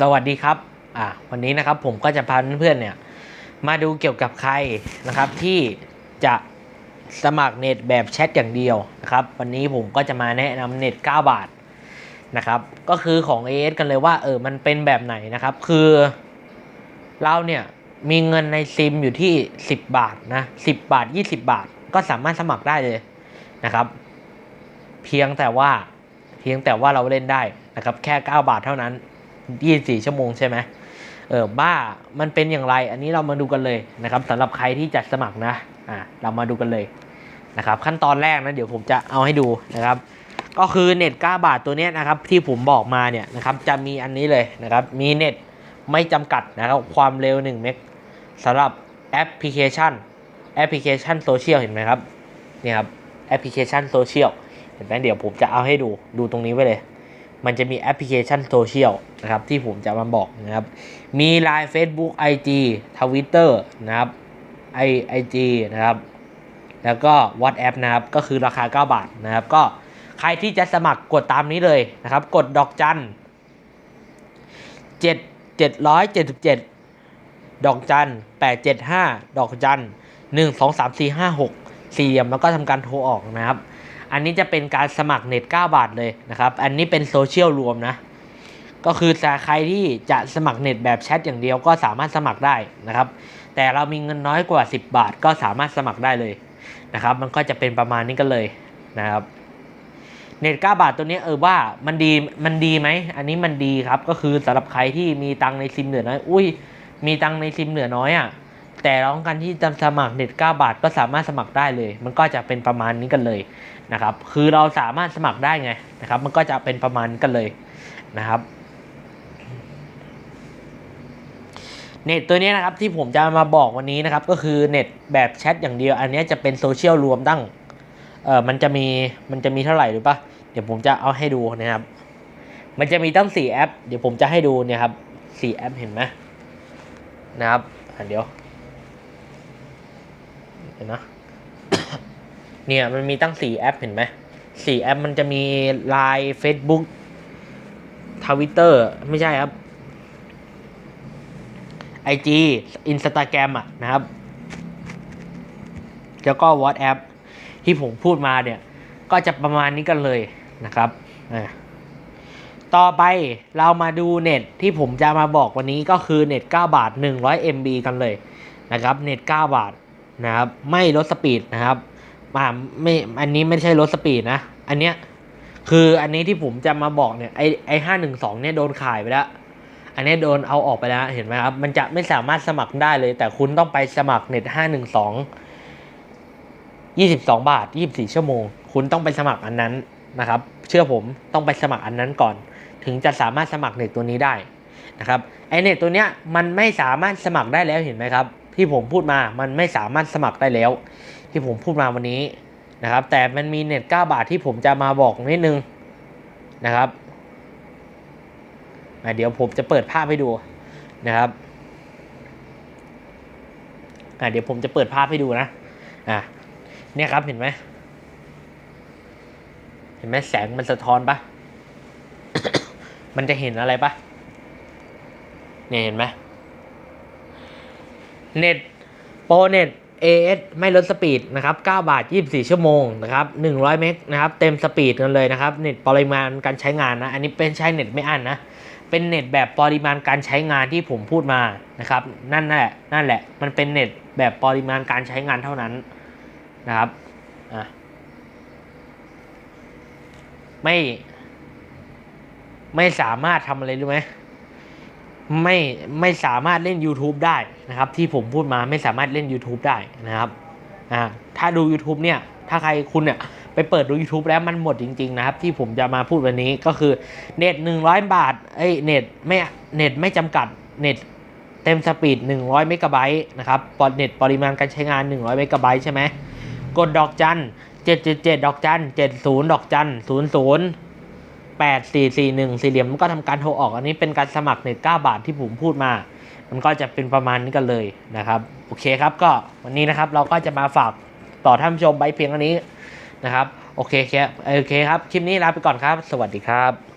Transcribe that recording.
สวัสดีครับอ่าวันนี้นะครับผมก็จะพาเพื่อนๆเนี่ยมาดูเกี่ยวกับใครนะครับที่จะสมัครเน็ตแบบแชทอย่างเดียวนะครับวันนี้ผมก็จะมาแนะนำเน็ต 9 บาทนะครับก็คือของ AS กันเลยว่าเออมันเป็นแบบไหนนะครับคือเราเนี่ยมีเงินในซิมอยู่ที่ 10 บาทนะ10 บาท 20 บาท ก็สามารถสมัครได้เลยนะครับ เพียงแต่ว่าเพียงแต่ว่าเราเล่นได้นะครับแค่ 9 บาทเท่านั้น 24 ชั่วโมงใช่ไหมเออบ้ามันเป็นอย่างไร อันนี้เรามาดูกันเลยนะครับสำหรับใครที่จะสมัครนะอ่าเรามาดูกันเลยนะครับขั้นตอนแรกนะเดี๋ยวผมจะเอาให้ดูนะครับ ก็คือเน็ต9บาทตัวนี้นะครับที่ผมบอกมาเนี่ยนะครับจะมีอันนี้เลยนะครับมีเน็ตไม่จำกัดนะครับความเร็ว1เมกสำหรับแอปพลิเคชันแอปพลิเคชันโซเชียลเห็นไหมครับเนี่ยครับแอปพลิเคชันโซเชียลเห็นไหมเดี๋ยวผมจะเอาให้ดูดูตรงนี้ไว้เลย มันจะมีแอปพลิเคชันโซเชียลนะครับที่ผมจะมาบอกนะครับมี Line Facebook IG Twitter นะครับ i IG นะครับแล้วก็ WhatsApp นะครับก็คือราคา 9 บาทนะครับก็ใครที่จะสมัครกดตามนี้เลยนะครับ กดดอกจัน7 777ดอกจัน875ดอกจัน1 2 3 4 5 6สี่เหลี่ยมแล้วก็ทำการโทรออกนะครับ อันนี้จะเป็นการสมัครเน็ต 9 บาทเลยนะครับ อันนี้เป็นโซเชียลรวมนะ ก็คือใครที่จะสมัครเน็ตแบบแชทอย่างเดียวก็สามารถสมัครได้นะครับ แต่เรามีเงินน้อยกว่า 10 บาทก็สามารถสมัครได้เลยนะครับ มันก็จะเป็นประมาณนี้กันเลยนะครับเน็ต 9 บาทตัวนี้เออว่ามันดีมันดีไหม อันนี้มันดีครับ ก็คือสำหรับใครที่มีตังในซิมเหลือน้อย อุ้ย มีตังในซิมเหลือน้อยอะ แต่เราต้องการที่จะสมัครเน็ต9บาท ก็สามารถสมัครได้เลย มันก็จะเป็นประมาณนี้กันเลยนะครับ คือเราสามารถสมัครได้ไงนะครับ มันก็จะเป็นประมาณกันเลยนะครับเน็ตตัวนี้นะครับที่ผมจะมาบอกวันนี้นะครับก็คือเน็ตแบบแชทอย่างเดียว อันนี้จะเป็นโซเชียลรวมตั้งเออมันจะมีมันจะมีเท่าไหร่หรือปะเดี๋ยวผมจะเอาให้ดูนะครับ มันจะมีตั้ง 4 แอป เดี๋ยวผมจะให้ดูเนี่ยครับ4แอปเห็นไหมนะครับเดี๋ยว เห็นนะเนี่ยมันมีตั้ง4แอปเห็นไหม4แอปมันจะมี Line Facebook Twitter ไม่ใช่ครับ IG Instagram อะนะครับ แล้วก็ WhatsApp ที่ผมพูดมาเนี่ย ก็จะประมาณนี้กันเลยนะครับ ต่อไปเรามาดูเน็ตที่ผมจะมาบอกวันนี้ก็คือเน็ต 9 บาท 100 MB กันเลยนะครับ เน็ต 9 บาท นะครับ ไม่ลดสปีดนะครับมาไม่อันนี้ไม่ใช่ลดสปีดนะ อันเนี้ยคืออันนี้ที่ผมจะมาบอกเนี่ยไอไอห้าหนึ่งสองเนี่ยโดนขายไปแล้ว อันนี้โดนเอาออกไปแล้วเห็นไหมครับ มันจะไม่สามารถสมัครได้เลย แต่คุณต้องไปสมัครเน็ตห้าหนึ่งสองยี่สิบสองบาทยี่สิบสี่ชั่วโมง คุณต้องไปสมัครอันนั้นนะครับ เชื่อผมต้องไปสมัครอันนั้นก่อน ถึงจะสามารถสมัครเน็ตตัวนี้ได้นะครับไอเน็ตตัวเนี้ยมันไม่สามารถสมัครได้แล้วเห็นไหมครับ ที่ผมพูดมามันไม่สามารถสมัครได้แล้ว ที่ผมพูดมาวันนี้นะครับ แต่มันมีเน็ต 9 บาทที่ผมจะมาบอกนิดนึงนะครับอะเดี๋ยวผมจะเปิดภาพให้ดูนะครับอะเดี๋ยวผมจะเปิดภาพให้ดูนะอะเนี่ยครับเห็นไหมเห็นไหมแสงมันสะท้อนปะมันจะเห็นอะไรปะเนี่ยเห็นไหม เน็ตโปรเน็ต AS ไม่ลดสปีดนะครับ9บาท 24 ชั่วโมงนะครับ100 เมกนะครับ เต็มสปีดกันเลยนะครับ เน็ตปริมาณการใช้งานนะ อันนี้เป็นใช้เน็ตไม่อั้นนะ เป็นเน็ตแบบปริมาณการใช้งานที่ผมพูดมานะครับ นั่นแหละ นั่นแหละ มันเป็นเน็ตแบบปริมาณการใช้งานเท่านั้นนะครับ อะ ไม่ ไม่สามารถทำอะไรรู้ไหม ไม่ไม่สามารถเล่น YouTube ได้นะครับ ที่ผมพูดมาไม่สามารถเล่น YouTube ได้นะครับอ่าถ้าดู YouTube เนี่ย ถ้าใครคุณเนี่ยไปเปิดดู YouTube แล้วมันหมดจริง ๆ นะครับ ที่ผมจะมาพูดวันนี้ก็คือเน็ต100 บาทเอ้ยเน็ตไม่เน็ตไม่จำกัดเน็ตเต็มสปีด 100 เมกะไบต์นะครับปอดเน็ตปริมาณการใช้งาน 100 เมกะไบต์ใช่ไหมกดดอกจัน777 ดอกจัน70 ดอกจัน00 8441สี่เหลี่ยมมันก็ทำการโทรออก อันนี้เป็นการสมัครเน็ต9บาทที่ผมพูดมา มันก็จะเป็นประมาณนี้กันเลยนะครับ โอเคครับก็วันนี้นะครับเราก็จะมาฝากต่อท่านผู้ชมใบเพียงอันนี้นะครับ โอเคครับโอเคครับ คลิปนี้ลาไปก่อนครับ สวัสดีครับ